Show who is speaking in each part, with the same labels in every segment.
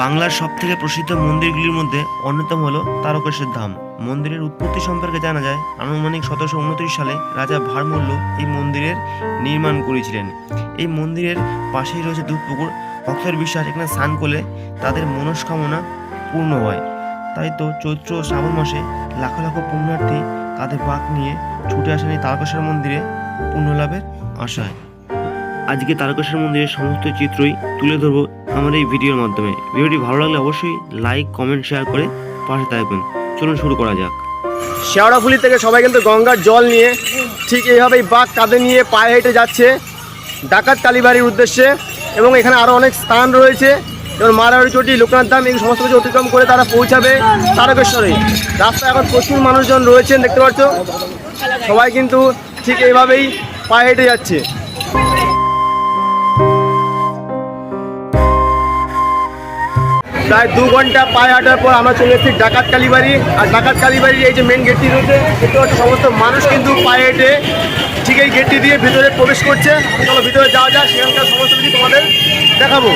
Speaker 1: বাংলার সবথেকে প্রসিদ্ধ মন্দিরগুলির মধ্যে অন্যতম হল তারকেশ্বর ধাম। মন্দিরের উৎপত্তি সম্পর্কে জানা যায়, আনুমানিক সতেরোশো উনত্রিশ সালে রাজা ভারমল্ল এই মন্দিরের নির্মাণ করেছিলেন। এই মন্দিরের পাশেই রয়েছে দুধপুকুর ভক্তের বিশ্বাস এখানে স্নান করলে তাদের মনস্কামনা পূর্ণ হয়। তাই তো চৈত্র শ্রাবণ মাসে লাখ লাখ পুণ্যার্থী তাদের বাঁক নিয়ে ছুটে আসেন এই তারকেশ্বর মন্দিরে পুণ্যলাভের আশায়। আজকে তারকেশ্বর মন্দিরের সমস্ত চিত্রই তুলে ধরবো আমার এই ভিডিওর মাধ্যমে। ভিডিওটি ভালো লাগলে অবশ্যই লাইক কমেন্ট শেয়ার করে পাশে থাকবেন। চলুন শুরু করা যাক।
Speaker 2: শেওড়াফুলি থেকে সবাই কিন্তু গঙ্গার জল নিয়ে ঠিক এইভাবেই বাঘ কাঁধে নিয়ে পায়ে হেঁটে যাচ্ছে। ডাকাত কালীবাড়ির উদ্দেশ্যে এবং এখানে আরও অনেক স্থান রয়েছে। যেমন মারাবাড়ি চটি লোকনাথ ধাম এই সমস্ত কিছু অতিক্রম করে তারা পৌঁছাবে তারকেশ্বরে। রাস্তায় এখন প্রচুর মানুষজন রয়েছেন, দেখতে পাচ্ছ? সবাই কিন্তু ঠিক এইভাবেই পায়ে হেঁটে যাচ্ছে। প্রায় দু ঘণ্টা পায়ে হাঁটার পর আমরা চলে এসেছি ডাকাত কালীবাড়ি। আর ডাকাত কালীবাড়ির এই যে মেন গেটটি রয়েছে, দেখতে হচ্ছে সমস্ত মানুষ কিন্তু পায়ে হেঁটে ঠিক এই গেটটি দিয়ে ভিতরে প্রবেশ করছে। ভিতরে যাওয়া যায় সেখানকার সমস্ত কিছু তোমাদের দেখাবো।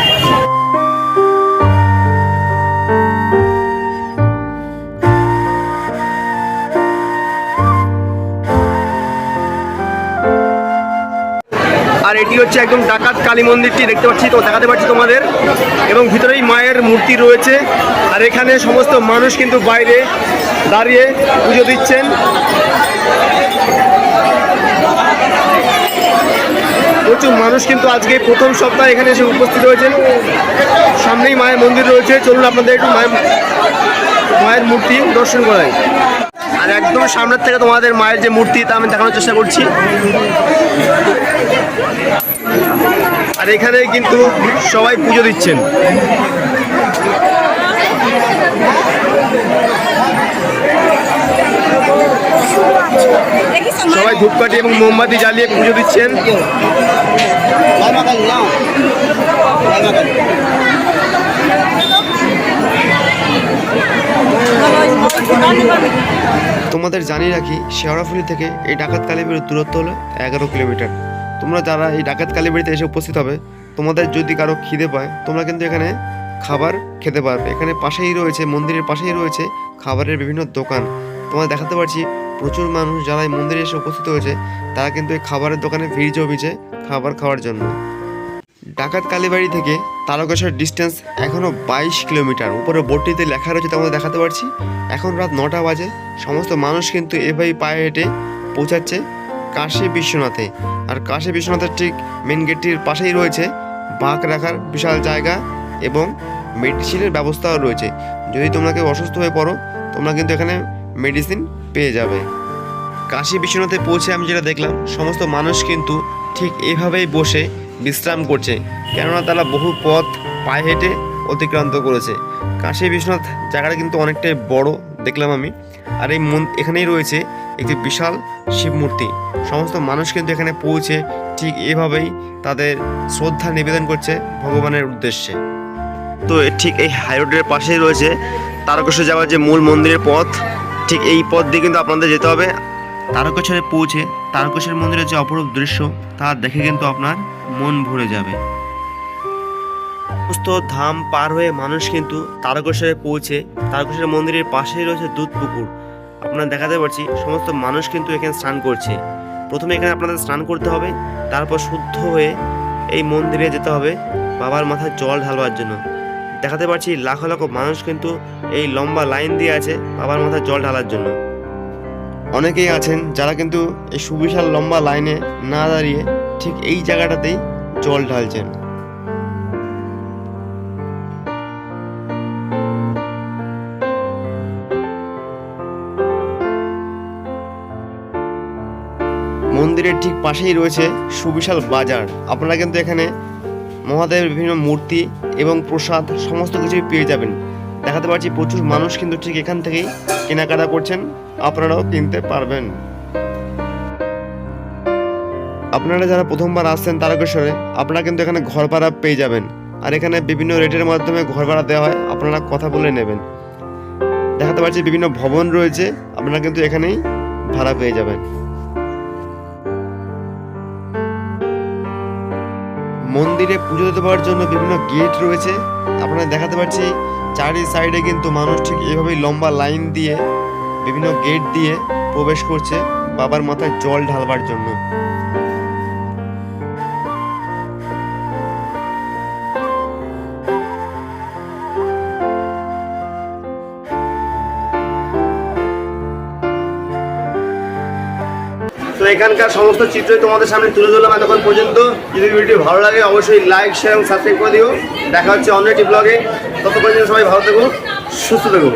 Speaker 2: আর এটি হচ্ছে একদম ডাকাত কালী মন্দিরটি, দেখতে পাচ্ছি, তো দেখাতে পাচ্ছি তোমাদের। এবং ভিতরেই মায়ের মূর্তি রয়েছে। আর এখানে সমস্ত মানুষ কিন্তু বাইরে দাঁড়িয়ে পুজো দিচ্ছেন। প্রচুর মানুষ কিন্তু আজকে প্রথম সপ্তাহে এখানে এসে উপস্থিত হয়েছেন। সামনেই মায়ের মন্দির রয়েছে। চলুন আপনাদের একটু মায়ের মায়ের মূর্তি দর্শন করাই আর একদম সামনের থেকে তোমাদের মায়ের যে মূর্তি, তা আমি দেখানোর চেষ্টা করছি। আর এখানে কিন্তু সবাই পুজো দিচ্ছেন। সবাই ধূপকাঠি এবং মোমবাতি জ্বালিয়ে পুজো দিচ্ছেন।
Speaker 1: তোমাদের জানিয়ে রাখি, শেওড়াফুলি থেকে এই ডাকাত কালীবাড়ির দূরত্ব হলো এগারো কিলোমিটার। তোমরা যারা এই ডাকাত কালীবাড়িতে এসে উপস্থিত হবে, তোমাদের যদি কারও খিদে পায়, তোমরা কিন্তু এখানে খাবার খেতে পারবে। এখানে পাশেই রয়েছে, মন্দিরের পাশেই রয়েছে খাবারের বিভিন্ন দোকান। তোমাদের দেখাতে পারছি, প্রচুর মানুষ যারা এই মন্দিরে এসে উপস্থিত হয়েছে, তারা কিন্তু এই খাবারের দোকানে ভিড় জমিছে খাবার খাওয়ার জন্য। ডাকাত কালীবাড়ি থেকে তারকেশ্বর ডিস্টেন্স এখনও বাইশ কিলোমিটার। উপরে বোর্ডটিতে লেখা রয়েছে, তোমাদের দেখাতে পারছি। এখন রাত নটা বাজে, সমস্ত মানুষ কিন্তু এভাবেই পায়ে হেঁটে পৌঁছাচ্ছে। কাশী বিশ্বনাথে। আর কাশী বিশ্বনাথের ঠিক মেন গেটটির পাশেই রয়েছে বাঁক রাখার বিশাল জায়গা এবং মেডিসিনের ব্যবস্থাও রয়েছে। যদি তোমরা কেউ অসুস্থ হয়ে পড়ো, তোমরা কিন্তু এখানে মেডিসিন পেয়ে যাবে। কাশী বিশ্বনাথে পৌঁছে আমি যেটা দেখলাম, সমস্ত মানুষ কিন্তু ঠিক এইভাবেই বসে বিশ্রাম করছে, কেননা তারা বহু পথ পায়ে হেঁটে অতিক্রান্ত করেছে। কাশী বিশ্বনাথ জায়গাটা কিন্তু অনেকটাই বড়, দেখলাম আমি। আর এই মন, এখানেই রয়েছে একটি বিশাল শিব মূর্তি সমস্ত মানুষ কিন্তু এখানে পৌঁছে ঠিক এভাবেই তাদের শ্রদ্ধা নিবেদন করছে ভগবানের উদ্দেশ্যে। তো ঠিক এই হাইরোডের পাশেই রয়েছে তারকেশ্বর যাওয়ার যে মূল মন্দিরের পথ, ঠিক এই পথ দিয়ে কিন্তু আপনাদের যেতে হবে। তারকেশ্বরে পৌঁছে তারকেশ্বর মন্দিরের যে অপরূপ দৃশ্য, তা দেখে কিন্তু আপনার মন ভরে যাবে। সমস্ত ধাম পার হয়ে মানুষ কিন্তু তারকেশ্বরে পৌঁছে তারকেশ্বর মন্দিরের পাশেই রয়েছে দুধ পুকুর আপনারা দেখাতে পারছি, সমস্ত মানুষ কিন্তু এখানে স্নান করছে। প্রথমে এখানে আপনাদের স্নান করতে হবে, তারপর শুদ্ধ হয়ে এই মন্দিরে যেতে হবে, বাবার মাথায় জল ঢালবার জন্য। দেখাতে পারছি লাখো লাখো মানুষ কিন্তু এই লম্বা লাইন দিয়ে আছে বাবার মাথায় জল ঢালার জন্য। অনেকেই আছেন যারা কিন্তু এই সুবিশাল লম্বা লাইনে না দাঁড়িয়ে ঠিক এই জায়গাটাতেই জল ঢালছেন। মন্দিরের ঠিক পাশেই রয়েছে সুবিশাল বাজার। আপনারা কিন্তু এখানে মহাদেবের বিভিন্ন মূর্তি এবং প্রসাদ সমস্ত কিছুই পেয়ে যাবেন। দেখাতে পারছি প্রচুর মানুষ কিন্তু ঠিক এখান থেকেই কেনাকাটা করছেন। আপনারাও কিনতে পারবেন। আপনারা যারা প্রথমবার আসছেন তারকেশ্বরে, আপনারা কিন্তু এখানে ঘর ভাড়া পেয়ে যাবেন। আর এখানে বিভিন্ন রেটের মাধ্যমে ঘর ভাড়া দেওয়া হয়, আপনারা কথা বলে নেবেন। দেখাতে পারছি বিভিন্ন ভবন রয়েছে, আপনারা কিন্তু এখানেই ভাড়া পেয়ে যাবেন। মন্দিরে পুজো দেওয়ার জন্য বিভিন্ন গেট রয়েছে। আপনারা দেখাতে পারছি, চারি সাইডে কিন্তু মানুষ ঠিক এভাবেই লম্বা লাইন দিয়ে বিভিন্ন গেট দিয়ে প্রবেশ করছে। বাবার মাথায় জল ঢালবার জন্য।
Speaker 2: তো এখানকার সমস্ত চিত্রই তোমাদের সামনে তুলে ধরলাম এতক্ষণ পর্যন্ত। যদি ভিডিও ভালো লাগে, অবশ্যই লাইক শেয়ার এবং সাবস্ক্রাইব করে দিও। দেখা হচ্ছে অন্য একটি ব্লগে ততক্ষণ সবাই ভালো থেকো সুস্থ থেকো